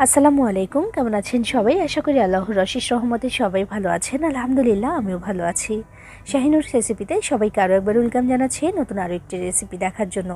আসসালামু আলাইকুম, কেমন আছেন সবাই? আশা করি আল্লাহর রশিস রহমতে সবাই ভালো আছেন। আলহামদুলিল্লাহ, আমিও ভালো আছি। শাহিনুর রেসিপিতে সবাইকে আরও একবার ওয়েলকাম জানাচ্ছি নতুন আরও একটি রেসিপি দেখার জন্য।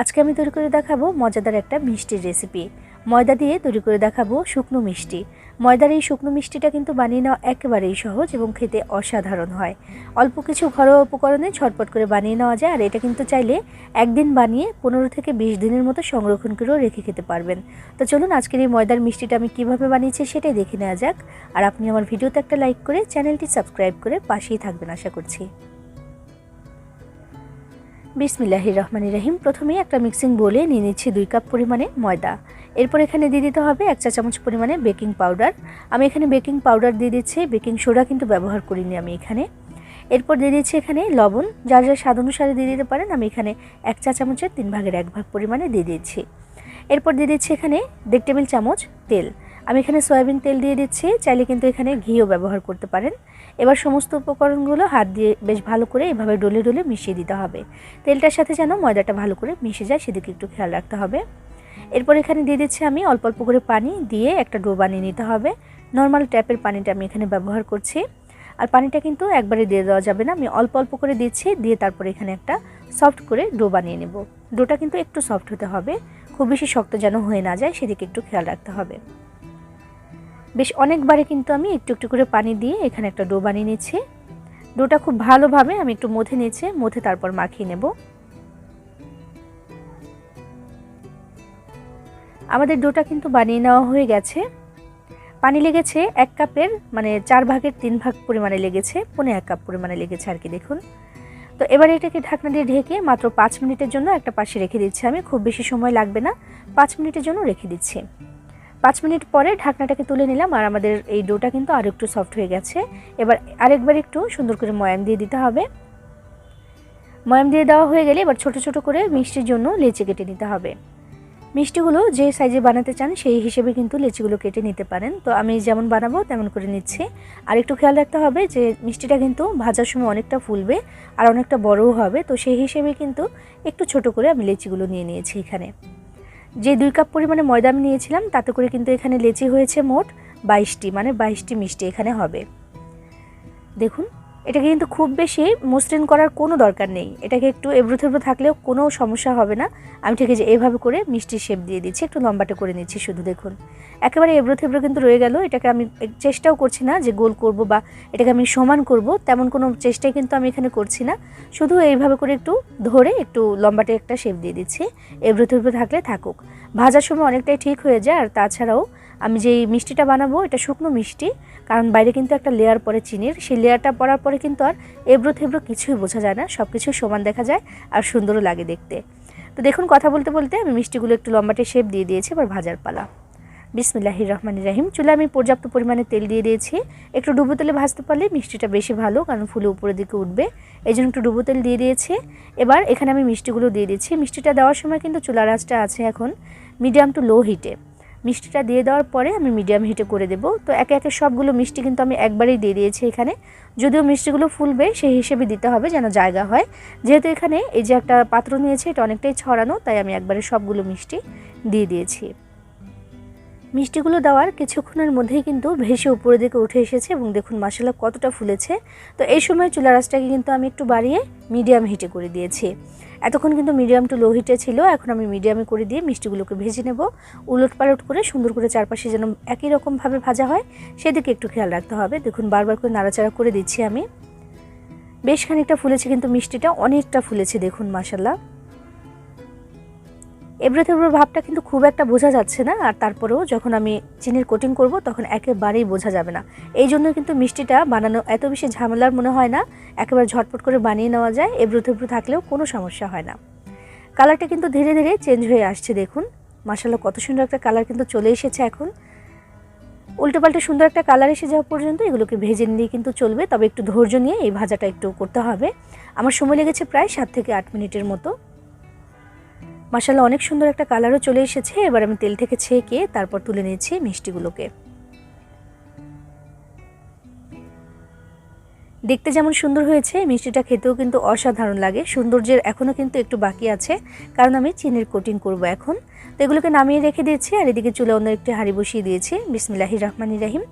আজকে আমি তৈরি করে দেখাবো মজাদার একটা মিষ্টির রেসিপি ময়দা দিয়ে তৈরি করে দেখাবো শুকনো মিষ্টি। ময়দার এই শুকনো মিষ্টিটা কিন্তু বানিয়ে নেওয়া একেবারেই সহজ এবং খেতে অসাধারণ হয়। অল্প কিছু ঘরোয়া উপকরণে ছটপট করে বানিয়ে নেওয়া যায়, আর এটা কিন্তু চাইলে একদিন বানিয়ে পনেরো থেকে বিশ দিনের মতো সংরক্ষণ করেও রেখে খেতে পারবেন। তো চলুন আজকের এই ময়দার মিষ্টিটা আমি কীভাবে বানিয়েছি সেটাই দেখে নেওয়া যাক। আর আপনি আমার ভিডিওতে একটা লাইক করে চ্যানেলটি সাবস্ক্রাইব করে পাশেই থাকবেন, আশা করছি। বিসমিল্লাহির রহমানির রহিম প্রথমেই একটা মিক্সিং বলে নিয়ে নিচ্ছি দুই কাপ পরিমাণে ময়দা। এরপর এখানে দিয়ে দিতে হবে এক চা চামচ পরিমাণে বেকিং পাউডার আমি এখানে বেকিং পাউডার দিয়ে দিচ্ছি বেকিং সোডা কিন্তু ব্যবহার করিনি আমি এখানে। এরপর দিয়ে দিচ্ছি এখানে লবণ। যার যার স্বাদ অনুসারে দিয়ে দিতে পারেন, আমি এখানে এক চা চামচের তিন ভাগের এক ভাগ পরিমাণে দিয়ে দিচ্ছি। এরপর দিয়ে দিচ্ছি এখানে দেড় টেবিল চামচ তেল। আমি এখানে সয়াবিন তেল দিয়ে দিচ্ছি, চাইলে কিন্তু এখানে ঘিও ব্যবহার করতে পারেন। এবার সমস্ত উপকরণগুলো হাত দিয়ে বেশ ভালো করে এভাবে ডলে ডলে মিশিয়ে দিতে হবে। তেলটার সাথে যেন ময়দাটা ভালো করে মিশে যায়, সেদিকে একটু খেয়াল রাখতে হবে। এরপর এখানে দিয়ে দিচ্ছি আমি অল্প অল্প করে পানি দিয়ে একটা ডো বানিয়ে নিতে হবে। নর্মাল ট্যাপের পানিটা আমি এখানে ব্যবহার করছি। আর পানিটা কিন্তু একবারে দিয়ে দেওয়া যাবে না, আমি অল্প অল্প করে দিচ্ছি, দিয়ে তারপরে এখানে একটা সফট করে ডো বানিয়ে নেব। ডোটা কিন্তু একটু সফট হতে হবে, খুব বেশি শক্ত যেন হয়ে না যায়, সেদিকে একটু খেয়াল রাখতে হবে। বেশ অনেকবারে কিন্তু আমি একটু একটু করে পানি দিয়ে এখানে একটা ডো বানিয়ে নিচ্ছি ডোটা খুব ভালোভাবে আমি একটু মথে নিয়েছি মথে তারপর মাখিয়ে নেব। আমাদের ডোটা কিন্তু বানিয়ে নেওয়া হয়ে গেছে। পানি লেগেছে এক কাপের মানে চার ভাগের তিন ভাগ পরিমাণে লেগেছে, পনে এক কাপ পরিমাণে লেগেছে আর কি, দেখুন। তো এবার এটাকে ঢাকনা দিয়ে ঢেকে মাত্র পাঁচ মিনিটের জন্য একটা পাশে রেখে দিচ্ছি আমি, খুব বেশি সময় লাগবে না, পাঁচ মিনিটের জন্য রেখে দিচ্ছি। পাঁচ মিনিট পরে ঢাকনাটাকে তুলে নিলাম আর আমাদের এই ডোটা কিন্তু আরও একটু সফট হয়ে গেছে। এবার আরেকবার একটু সুন্দর করে ময়াম দিয়ে দিতে হবে। ময়াম দিয়ে দেওয়া হয়ে গেলে এবার ছোট ছোট করে মিষ্টির জন্য লেচি কেটে নিতে হবে। মিষ্টিগুলো যে সাইজে বানাতে চান সেই হিসেবে কিন্তু লেচিগুলো কেটে নিতে পারেন। তো আমি যেমন বানাবো তেমন করে নিচ্ছি। আর একটু খেয়াল রাখতে হবে যে মিষ্টিটা কিন্তু ভাজার সময় অনেকটা ফুলবে আর অনেকটা বড়ও হবে। তো সেই হিসেবে কিন্তু একটু ছোট করে আমি লেচিগুলো নিয়ে নিয়েছি এখানে। যে দুই কাপ পরিমাণে ময়দা আমি নিয়েছিলাম, তাতে করে কিন্তু এখানে লেচি হয়েছে মোট বাইশটি মানে বাইশটি মিষ্টি এখানে হবে। দেখুন এটাকে কিন্তু খুব বেশি মসৃণ করার কোনো দরকার নেই। এটাকে একটু এবড়ো থেবড়ো থাকলেও কোনো সমস্যা হবে না। আমি ঠিক যে এভাবে করে মিষ্টি শেপ দিয়ে দিচ্ছি, একটু লম্বাটা করে নিচ্ছি শুধু দেখুন। একেবারে এবড়ো থেবড়ো কিন্তু রয়ে গেল, এটাকে আমি চেষ্টাও করছি না যে গোল করব বা এটাকে আমি সমান করব, তেমন কোনো চেষ্টাই কিন্তু আমি এখানে করছি না। শুধু এইভাবে করে একটু ধরে একটু লম্বাটে একটা শেপ দিয়ে দিচ্ছি। এবড়ো থেবড়ো থাকলে থাকুক। ভাজার সময় অনেকটাই ঠিক হয়ে যায় আর তাছাড়াও আমি যেই মিষ্টিটা বানাবো, এটা শুকনো মিষ্টি, কারণ বাইরে কিন্তু একটা লেয়ার পরে চিনির। সেই লেয়ারটা পরার পরে কিন্তু আর এবড়ো থেবড়ো কিছুই বোঝা যায় না সব কিছু সমান দেখা যায় আর সুন্দরও লাগে দেখতে। তো দেখুন, কথা বলতে বলতে আমি মিষ্টিগুলো একটু লম্বাটে শেপ দিয়ে দিয়েছি, এবার ভাজার পালা। বিসমিল্লাহির রহমান রাহিম। চুলে আমি পর্যাপ্ত পরিমাণে তেল দিয়ে দিয়েছি। একটু ডুবো তেলে ভাজতে পারলে মিষ্টিটা বেশি ভালো, কারণ ফুলে উপরের দিকে উঠবে। এই জন্য একটু ডুবো তেল দিয়ে দিয়েছি। এবার এখানে আমি মিষ্টিগুলো দিয়ে দিয়েছি মিষ্টিটা দেওয়ার সময় কিন্তু চুলার আঁচটা আছে এখন মিডিয়াম টু লো হিটে মিষ্টিটা দিয়ে দেওয়ার পরে আমি মিডিয়াম হিটে করে দেবো। তো একে একে সবগুলো মিষ্টি কিন্তু আমি একবারেই দিয়ে দিয়েছি এখানে। যদিও মিষ্টিগুলো ফুলবে, সেই হিসেবে দিতে হবে যেন জায়গা হয়। যেহেতু এখানে এই যে একটা পাত্র নিয়েছে, এটা অনেকটাই ছড়ানো, তাই আমি একবারে সবগুলো মিষ্টি দিয়ে দিয়েছি। মিষ্টিগুলো দেওয়ার কিছুক্ষণের মধ্যেই কিন্তু ভেসে উপরের দিকে উঠে এসেছে এবং দেখুন মশলা কতটা ফুলেছে। তো এই সময় চুলা রাসটাকে কিন্তু আমি একটু বাড়িয়ে মিডিয়াম হিটে করে দিয়েছি। এতক্ষণ কিন্তু মিডিয়াম টু লো হিটে ছিল, এখন আমি মিডিয়ামে করে দিয়ে মিষ্টিগুলোকে ভেজে নেব। উলট পালট করে সুন্দর করে চারপাশে যেন একই রকমভাবে ভাজা হয়, সেদিকে একটু খেয়াল রাখতে হবে। দেখুন, বারবার করে নাড়াচাড়া করে দিচ্ছি আমি। বেশ খানিকটা ফুলেছে কিন্তু মিষ্টিটা, অনেকটা ফুলেছে দেখুন মাসাল্লাহ এবড়ো থেবড়োর ভাবটা কিন্তু খুব একটা বোঝা যাচ্ছে না, আর তারপরেও যখন আমি চিনির কোটিং করব তখন একেবারেই বোঝা যাবে না। এই জন্য কিন্তু মিষ্টিটা বানানো এত বেশি ঝামেলার মনে হয় না, একেবারে ঝটপট করে বানিয়ে নেওয়া যায় এবড়ো থেবড়ো থাকলেও কোনো সমস্যা হয় না। কালারটা কিন্তু ধীরে ধীরে চেঞ্জ হয়ে আসছে, দেখুন। মাসাল্লাহ কত সুন্দর একটা কালার কিন্তু চলে এসেছে এখন। উল্টো পাল্টে সুন্দর একটা কালার এসে যাওয়া পর্যন্ত এগুলোকে ভেজে নিয়ে কিন্তু চলবে, তবে একটু ধৈর্য নিয়ে এই ভাজাটা একটু করতে হবে। আমার সময় লেগেছে প্রায় সাত থেকে আট মিনিটের মতো। মশালা অনেক সুন্দর একটা কালারও চলে এসেছে। এবার আমি তেল থেকে ছেঁকে তারপর তুলে নিয়েছি মিষ্টিগুলোকে। দেখতে যেমন সুন্দর হয়েছে, মিষ্টিটা খেতেও কিন্তু অসাধারণ লাগে। সৌন্দর্যের এখনও কিন্তু একটু বাকি আছে, কারণ আমি চিনির কোটিং করব এখন। তো এগুলোকে নামিয়ে রেখে দিয়েছি, আর এদিকে চুলে অন্য একটি হাঁড়ি বসিয়ে দিয়েছি বিসমিল্লাহি রহমানি রাহিম।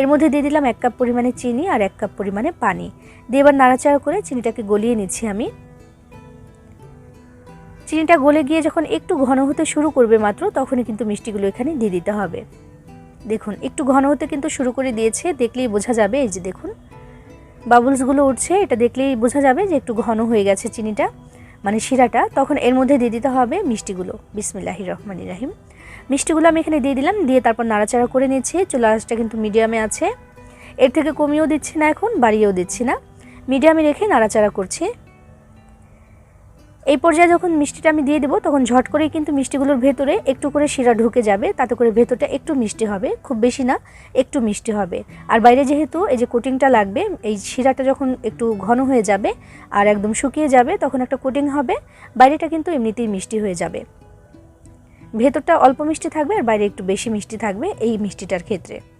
এর মধ্যে দিয়ে দিলাম এক কাপ পরিমাণে চিনি আর এক কাপ পরিমাণে পানি। দিয়ে এবার নাড়াচাড়া করে চিনিটাকে গলিয়ে নিচ্ছি আমি। চিনিটা গলে গিয়ে যখন একটু ঘন হতে শুরু করবে মাত্র, তখনই কিন্তু মিষ্টিগুলো এখানে দিয়ে দিতে হবে। দেখুন, একটু ঘন হতে কিন্তু শুরু করে দিয়েছে, দেখলেই বোঝা যাবে এই যে দেখুন। বাবলসগুলো উঠছে, এটা দেখলেই বোঝা যাবে যে একটু ঘন হয়ে গেছে চিনিটা মানে শিরাটা। তখন এর মধ্যে দিয়ে দিতে হবে মিষ্টিগুলো। বিসমিল্লাহি রহমান রাহিম। মিষ্টিগুলো আমি এখানে দিয়ে দিলাম, দিয়ে তারপর নাড়াচাড়া করে নিচ্ছি। চুলা আঁচটা কিন্তু মিডিয়ামে আছে। এর থেকে কমিয়েও দিচ্ছি না এখন, বাড়িয়েও দিচ্ছি না। মিডিয়ামে রেখে নাড়াচাড়া করছি। এই পর্যায়ে যখন মিষ্টিটা আমি দিয়ে দেবো, তখন ঝট করেই কিন্তু মিষ্টিগুলোর ভেতরে একটু করে শিরা ঢুকে যাবে। তাতে করে ভেতরটা একটু মিষ্টি হবে, খুব বেশি না, একটু মিষ্টি হবে। আর বাইরে যেহেতু এই যে কোটিংটা লাগবে, এই শিরাটা যখন একটু ঘন হয়ে যাবে আর একদম শুকিয়ে যাবে, তখন একটা কোটিং হবে, বাইরেটা কিন্তু এমনিতেই মিষ্টি হয়ে যাবে। ভেতরটা অল্প মিষ্টি থাকবে আর বাইরে একটু বেশি মিষ্টি থাকবে এই মিষ্টিটার ক্ষেত্রে।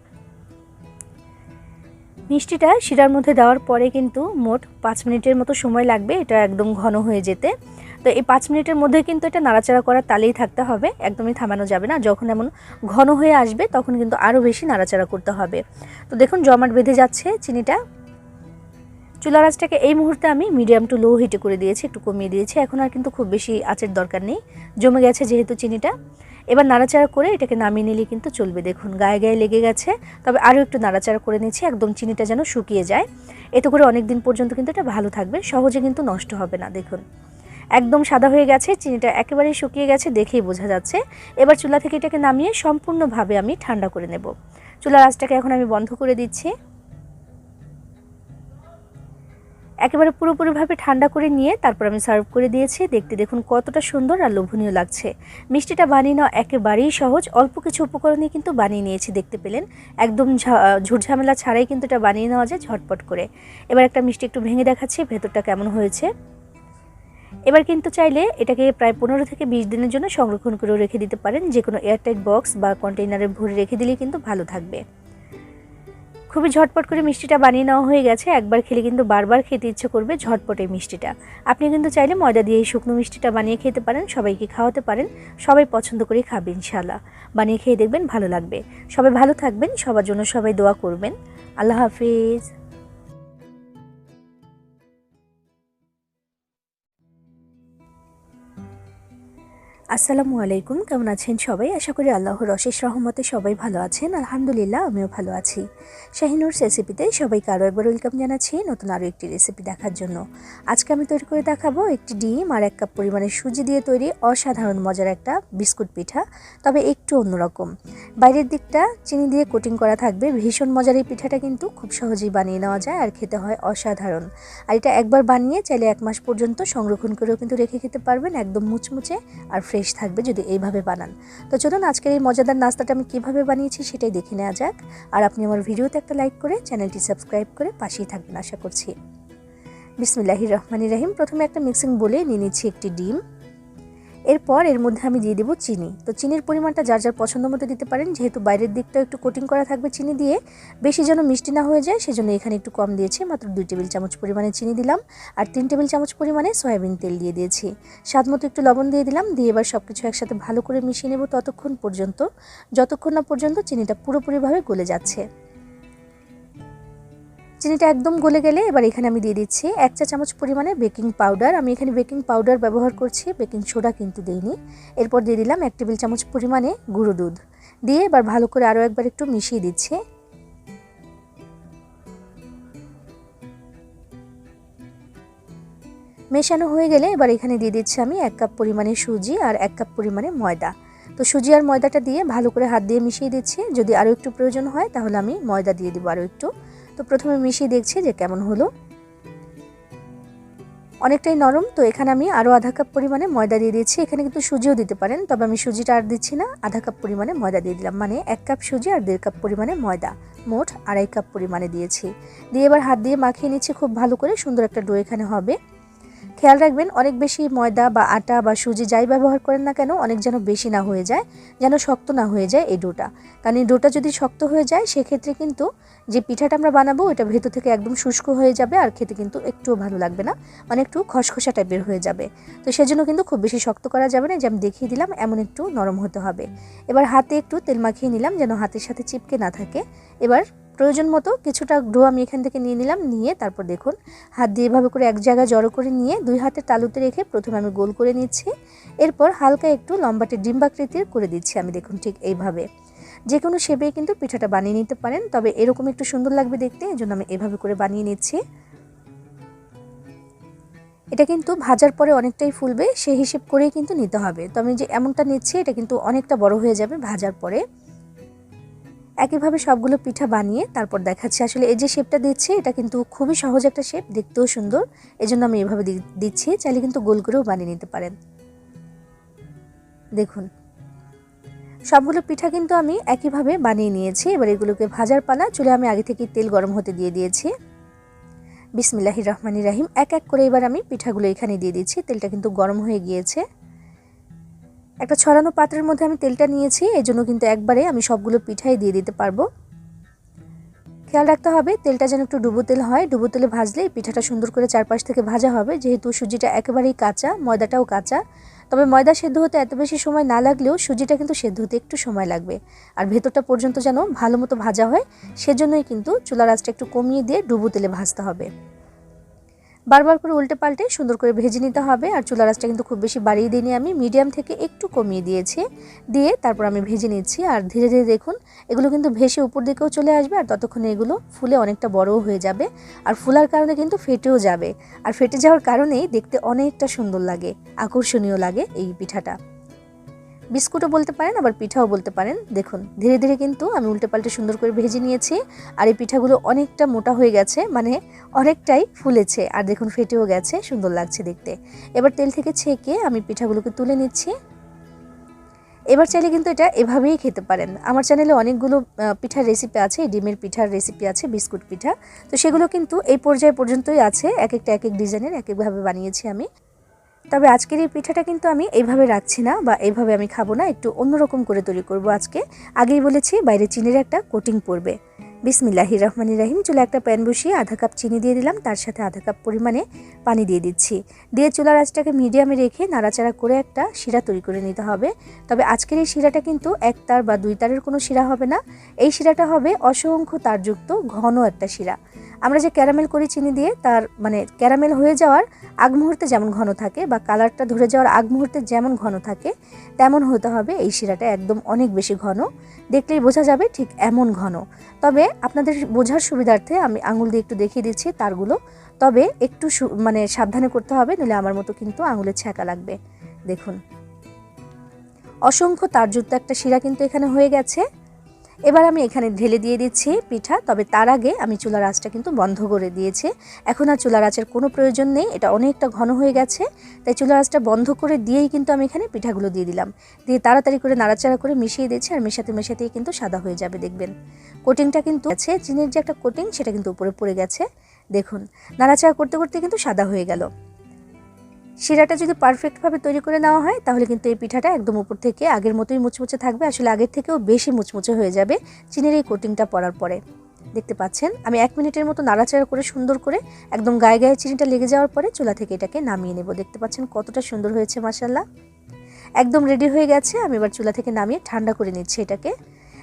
মিষ্টিটা শিরার মধ্যে দেওয়ার পরে কিন্তু মোট পাঁচ মিনিটের মতো সময় লাগবে, এটা একদম ঘন হয়ে যেতে। তো এই পাঁচ মিনিটের মধ্যে কিন্তু এটা নাড়াচাড়া করার তালেই থাকতে হবে, একদমই থামানো যাবে না। যখন এমন ঘন হয়ে আসবে, তখন কিন্তু আরও বেশি নাড়াচাড়া করতে হবে। তো দেখুন, জমাট বেঁধে যাচ্ছে চিনিটা। চুলা আঁচটাকে এই মুহূর্তে আমি মিডিয়াম টু লো হিটে করে দিয়েছি, একটু কমিয়ে দিয়েছি। এখন আর কিন্তু খুব বেশি আঁচের দরকার নেই। জমে গেছে যেহেতু চিনিটা। এবার নাড়াচাড়া করে এটাকে নামিয়ে নিলে কিন্তু চলবে। দেখুন, গায়ে গায়ে লেগে গেছে। তবে আরও একটু নাড়াচাড়া করে নিচ্ছি, একদম চিনিটা যেন শুকিয়ে যায়। এতে করে অনেক দিন পর্যন্ত কিন্তু এটা ভালো থাকবে, সহজে কিন্তু নষ্ট হবে না, দেখুন। একদম সাদা হয়ে গেছে, চিনিটা একেবারেই শুকিয়ে গেছে, দেখেই বোঝা যাচ্ছে। এবার চুলা থেকে এটাকে নামিয়ে সম্পূর্ণভাবে আমি ঠান্ডা করে নেব। চুলার আঁচটাকে এখন আমি বন্ধ করে দিচ্ছি। একেবারে পুরোপুরিভাবে ঠান্ডা করে নিয়ে তারপর আমি সার্ভ করে দিয়েছি। দেখতে দেখুন কতটা সুন্দর আর লোভনীয় লাগছে। মিষ্টিটা বানিয়ে নেওয়া একেবারেই সহজ। অল্প কিছু উপকরণে কিন্তু বানিয়ে নিয়েছি দেখতে পেলেন। একদম ঝুটঝামেলা ছাড়াই কিন্তু এটা বানিয়ে নেওয়া যায় ঝটপট করে। এবার একটা মিষ্টি একটু ভেঙে দেখাচ্ছি, ভেতরটা কেমন হয়েছে। এবার কিন্তু চাইলে এটাকে প্রায় পনেরো থেকে বিশ দিনের জন্য সংরক্ষণ করেও রেখে দিতে পারেন। যে কোনো এয়ারটাইট বক্স বা কন্টেইনারে ভরে রেখে দিলে কিন্তু ভালো থাকবে। খুবই ঝটপট করে মিষ্টিটা বানিয়ে নেওয়া হয়ে গেছে। একবার খেলে কিন্তু বারবার খেতে ইচ্ছে করবে ঝটপট এই মিষ্টিটা। আপনি কিন্তু চাইলে ময়দা দিয়ে এই শুকনো মিষ্টিটা বানিয়ে খেতে পারেন, সবাইকে খাওয়াতে পারেন, সবাই পছন্দ করে খাবে ইনশাল্লাহ বানিয়ে খেয়ে দেখবেন ভালো লাগবে। সবাই ভালো থাকবেন, সবার জন্য সবাই দোয়া করবেন। আল্লাহ হাফিজ। আসসালামু আলাইকুম, কেমন আছেন সবাই? আশা করি আল্লাহর অশেষ রহমতে সবাই ভালো আছেন। আলহামদুলিল্লাহ, আমিও ভালো আছি। শাহিনুর রেসিপিতে সবাইকে আরও একবার ওয়েলকাম জানাচ্ছি নতুন আরও একটি রেসিপি দেখার জন্য। আজকে আমি তৈরি করে দেখাবো একটি ডিম আর এক কাপ পরিমাণে সুজি দিয়ে তৈরি অসাধারণ মজার একটা বিস্কুট পিঠা, তবে একটু অন্যরকম। বাইরের দিকটা চিনি দিয়ে কোটিং করা থাকবে। ভীষণ মজার এই পিঠাটা কিন্তু খুব সহজেই বানিয়ে নেওয়া যায় আর খেতে হয় অসাধারণ। আর এটা একবার বানিয়ে চাইলে এক মাস পর্যন্ত সংরক্ষণ করেও কিন্তু রেখে খেতে পারবেন একদম মুচমুচে আর ফ্রেশ থাকবে যদি এইভাবে বানান। তো চলুন আজকের এই মজাদার নাস্তাটা আমি কীভাবে বানিয়েছি সেটাই দেখে নেওয়া যাক। আর আপনি আমার ভিডিওতে একটা লাইক করে চ্যানেলটি সাবস্ক্রাইব করে পাশেই থাকবেন, আশা করছি। বিসমিল্লাহির রহমানির রাহিম। প্রথমে একটা মিক্সিং বলে নিয়ে নিচ্ছি একটি ডিম। এরপর এর মধ্যে আমি দিয়ে দেবো চিনি। তো চিনির পরিমাণটা যার যার পছন্দ মতো দিতে পারেন, যেহেতু বাইরের দিকটা একটু কোটিং করা থাকবে চিনি দিয়ে, বেশি যেন মিষ্টি না হয়ে যায়, সেজন্য এখানে একটু কম দিয়েছি, মাত্র দুই টেবিল চামচ পরিমাণে চিনি দিলাম আর তিন টেবিল চামচ পরিমাণে সয়াবিন তেল দিয়ে দিয়েছি। স্বাদ মতো একটু লবণ দিয়ে দিলাম, দিয়ে এবার সব কিছু একসাথে ভালো করে মিশিয়ে নেব ততক্ষণ পর্যন্ত। যতক্ষণ না পর্যন্ত চিনিটা পুরোপুরিভাবে গলে যাচ্ছে। চিনিটা একদম গলে গেলে এবার এখানে আমি দিয়ে দিচ্ছি এক চা চামচ পরিমাণে বেকিং পাউডার। আমি এখানে বেকিং পাউডার ব্যবহার করছি, বেকিং সোডা কিন্তু দিইনি। এরপর দিয়ে দিলাম এক টেবিল চামচ পরিমাণে গুঁড়ো দুধ। দিয়ে এবার ভালো করে আরও একবার একটু মিশিয়ে দিচ্ছি। মেশানো হয়ে গেলে এবার এখানে দিয়ে দিচ্ছি আমি এক কাপ পরিমাণে সুজি আর এক কাপ পরিমাণে ময়দা। তো সুজি আর ময়দাটা দিয়ে ভালো করে হাত দিয়ে মিশিয়ে দিচ্ছি। যদি আরও একটু প্রয়োজন হয় তাহলে আমি ময়দা দিয়ে দিব আরও একটু। তো প্রথমে মিশিয়ে দেখছি যে কেমন হলো। অনেকটাই নরম, তো এখানে আমি আরও আধা কাপ পরিমাণে ময়দা দিয়ে দিয়েছি এখানে কিন্তু সুজিও দিতে পারেন, তবে আমি সুজিটা আর দিচ্ছি না। আধা কাপ পরিমাণে ময়দা দিয়ে দিলাম মানে এক কাপ সুজি আর দেড় কাপ পরিমাণে ময়দা। মোট আড়াই কাপ পরিমাণে দিয়েছি। দিয়ে এবার হাত দিয়ে মাখিয়ে নিচ্ছি খুব ভালো করে, সুন্দর একটা ডো এখানে হবে। খেয়াল রাখবেন, অনেক বেশি ময়দা বা আটা বা সুজি যাই ব্যবহার করেন না কেন, অনেক যেন বেশি না হয়ে যায়, যেন শক্ত না হয়ে যায় এই ডোটা। কারণ এই ডোটা যদি শক্ত হয়ে যায়, সেক্ষেত্রে কিন্তু যে পিঠাটা আমরা বানাবো ওটা ভেতর থেকে একদম শুষ্ক হয়ে যাবে আর খেতে কিন্তু একটুও ভালো লাগবে না মানে একটু খসখসা টাইপের হয়ে যাবে। তো সেজন্য কিন্তু খুব বেশি শক্ত করা যাবে না যে আমি দেখিয়ে দিলাম, এমন একটু নরম হতে হবে। এবার হাতে একটু তেল মাখিয়ে নিলাম, যেন হাতের সাথে চিপকে না থাকে। এবার প্রয়োজন মতো কিছুটা ডো আমি এখান থেকে নিয়ে নিলাম, নিয়ে তারপর দেখুন, হাত দিয়ে এভাবে করে এক জায়গায় জড়ো করে নিয়ে দুই হাতের তালুতে রেখে প্রথমে আমি গোল করে নিচ্ছি। এরপর হালকা একটু লম্বাটে ডিম্বাকৃতির করে দিচ্ছি আমি, দেখুন ঠিক এইভাবে। যে কোনো শেপে কিন্তু পিঠাটা বানিয়ে নিতে পারেন, তবে এরকম একটু সুন্দর লাগবে দেখতে এই জন্য আমি এভাবে করে বানিয়ে নিচ্ছি। এটা কিন্তু ভাজার পরে অনেকটাই ফুলবে, সেই হিসেব করেই কিন্তু নিতে হবে। তো আমি যে এমনটা নিচ্ছি, এটা কিন্তু অনেকটা বড় হয়ে যাবে ভাজার পরে। একইভাবে সবগুলো পিঠা বানিয়ে তারপর দেখাচ্ছি। আসলে এই যে শেপটা দিচ্ছে, এটা কিন্তু খুবই সহজ একটা শেপ দেখতেও সুন্দর। এজন্য আমি এভাবে দিচ্ছি, চাইলে কিন্তু গোল করেও বানিয়ে নিতে পারেন। দেখুন। সবগুলো পিঠা কিন্তু আমি একইভাবে বানিয়ে নিয়েছি। এবার এগুলোকে ভাজার পালা, চুলে আমি আগে থেকে তেল গরম হতে দিয়ে দিয়েছি। বিসমিল্লাহির রহমানির রাহিম, এক এক করে এবার আমি পিঠাগুলো এখানে দিয়ে দিচ্ছি। তেলটা কিন্তু গরম হয়ে গিয়েছে। একটা ছড়ানো পাত্রের মধ্যে আমি তেলটা নিয়েছি, এই জন্য কিন্তু একবারে আমি সবগুলো পিঠাই দিয়ে দিতে পারব। খেয়াল রাখতে হবে, তেলটা যেন একটু ডুবো তেল হয়, ডুবো তেলে ভাজলে পিঠাটা সুন্দর করে চারপাশ থেকে ভাজা হবে। যেহেতু সুজিটা একেবারেই কাঁচা, ময়দাটাও কাঁচা। তবে ময়দা সেদ্ধ হতে এত বেশি সময় না লাগলেও সুজিটা কিন্তু সেদ্ধ হতে একটু সময় লাগবে। আর ভেতরটা পর্যন্ত যেন ভালো মতো ভাজা হয়, সেজন্যই কিন্তু চুলার আঁচটা একটু কমিয়ে দিয়ে ডুবো তেলে ভাজতে হবে। বারবার করে উল্টে পাল্টে সুন্দর করে ভেজে নিতে হবে। আর চুলা রাসটা কিন্তু খুব বেশি বাড়িয়ে দিইনি আমি। মিডিয়াম থেকে একটু কমিয়ে দিয়েছি। দিয়ে তারপর আমি ভেজে নিচ্ছি। আর ধীরে ধীরে দেখুন, এগুলো কিন্তু ভেসে উপর দিকেও চলে আসবে আর ততক্ষণে এগুলো ফুলে অনেকটা বড়ও হয়ে যাবে। আর ফুলার কারণে কিন্তু ফেটেও যাবে। আর ফেটে যাওয়ার কারণেই দেখতে অনেকটা সুন্দর লাগে। আকর্ষণীয় লাগে এই পিঠাটা। বিস্কুটও বলতে পারেন, আবার পিঠাও বলতে পারেন। দেখুন, ধীরে ধীরে কিন্তু আমি উল্টে পাল্টে সুন্দর করে ভেজে নিয়েছি আর এই পিঠাগুলো অনেকটা মোটা হয়ে গেছে মানে অনেকটাই ফুলেছে আর দেখুন ফেটেও গেছে, সুন্দর লাগছে দেখতে। এবার তেল থেকে ছেঁকে আমি পিঠাগুলোকে তুলে নিচ্ছি। এবার চাইলে কিন্তু এটা এভাবেই খেতে পারেন। আমার চ্যানেলে অনেকগুলো পিঠার রেসিপি আছে ডিমের পিঠার রেসিপি আছে, বিস্কুট পিঠা। তো সেগুলো কিন্তু এই পর্যায়ে পর্যন্তই আছে এক একটা এক এক ডিজাইনের এক একভাবে বানিয়েছি আমি। তবে আজকের এই পিঠাটা কিন্তু আমি এইভাবে রাখছি না বা এইভাবে আমি খাব না, একটু অন্যরকম করে তৈরি করব আজকে। আগেই বলেছি বাইরে চিনির একটা কোটিং পড়বে। বিসমিল্লাহি রহমানি রাহিম চুলা একটা প্যান বসিয়ে আধা কাপ চিনি দিয়ে দিলাম, তার সাথে আধা কাপ পরিমাণে পানি দিয়ে দিচ্ছি। দিয়ে চুলার আঁচটাকে মিডিয়ামে রেখে নাড়াচাড়া করে একটা শিরা তৈরি করে নিতে হবে। তবে আজকের এই শিরাটা কিন্তু এক তার বা দুই তারের কোনো শিরা হবে না। এই শিরাটা হবে অসংখ্য তারযুক্ত ঘন একটা শিরা। আমরা যে ক্যারামেল করি চিনি দিয়ে, তার মানে ক্যারামেল হয়ে যাওয়ার আগ মুহূর্তে যেমন ঘন থাকে বা কালারটা ধরে যাওয়ার আগ মুহূর্তে যেমন ঘন থাকে, তেমন হতে হবে এই শিরাটা একদম অনেক বেশি ঘন। দেখলেই বোঝা যাবে ঠিক এমন ঘন। তবে আপনাদের বোঝার সুবিধার্থে আমি আঙুল দিয়ে একটু দেখিয়ে দিচ্ছি তারগুলো। তবে একটু মানে সাবধানে করতে হবে, নইলে আমার মতো কিন্তু আঙুলের ছ্যাঁকা লাগবে। দেখুন। অসংখ্য তারযুক্ত একটা শিরা কিন্তু এখানে হয়ে গেছে। এবার আমি এখানে ঢেলে দিয়ে দিচ্ছি পিঠা, তবে তার আগে আমি চুলার আঁচটা কিন্তু বন্ধ করে দিয়েছি। এখন আর চুলার আঁচের কোনো প্রয়োজন নেই, এটা অনেকটা ঘন হয়ে গেছে, তাই চুলার আঁচটা বন্ধ করে দিয়েই কিন্তু আমি এখানে পিঠাগুলো দিয়ে দিলাম। দিয়ে তাড়াতাড়ি করে নাড়াচাড়া করে মিশিয়ে দিচ্ছি আর মেশাতে মেশাতেই কিন্তু সাদা হয়ে যাবে, দেখবেন। কোটিংটা কিন্তু আছে, চিনির যে একটা কোটিং সেটা কিন্তু উপরে পড়ে গেছে, দেখুন। নাড়াচাড়া করতে করতে কিন্তু সাদা হয়ে গেল। শিরাটা যদি পারফেক্টভাবে তৈরি করে নেওয়া হয়, তাহলে কিন্তু এই পিঠাটা একদম উপর থেকে আগের মতোই মুচমুচে থাকবে। আসলে আগের থেকেও বেশি মুচমুচে হয়ে যাবে চিনির এই কোটিংটা পরার পরে। দেখতে পাচ্ছেন? আমি এক মিনিটের মতো নাড়াচাড়া করে সুন্দর করে একদম গায়ে গায়ে চিনিটা লেগে যাওয়ার পরে চুলা থেকে এটাকে নামিয়ে নেব। দেখতে পাচ্ছেন কতটা সুন্দর হয়েছে মাসাল্লাহ একদম রেডি হয়ে গেছে। আমি এবার চুলা থেকে নামিয়ে ঠান্ডা করে নিচ্ছি এটাকে।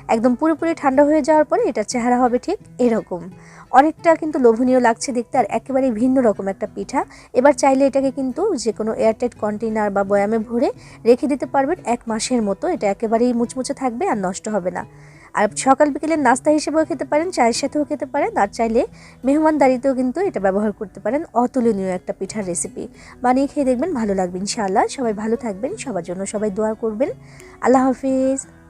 একদম পুরোপুরি ঠান্ডা হয়ে যাওয়ার পরে এটার চেহারা হবে ঠিক এরকম। অনেকটা কিন্তু লোভনীয় লাগছে দেখতে আর একেবারেই ভিন্ন রকম একটা পিঠা। এবার চাইলে এটাকে কিন্তু যে কোনো এয়ারটাইট কন্টেনার বা বয়ামে ভরে রেখে দিতে পারবেন এক মাসের মতো। এটা একেবারেই মুচমুচে থাকবে আর নষ্ট হবে না। আর সকাল বিকেলের নাস্তা হিসেবেও খেতে পারেন, চায়ের সাথেও খেতে পারেন আর চাইলে মেহমানদারিতেও কিন্তু এটা ব্যবহার করতে পারেন। অতুলনীয় একটা পিঠার রেসিপি বানিয়ে খেয়ে দেখবেন ভালো লাগবে ইনশাআল্লাহ। সবাই ভালো থাকবেন, সবার জন্য সবাই দোয়া করবেন। আল্লাহ হাফিজ।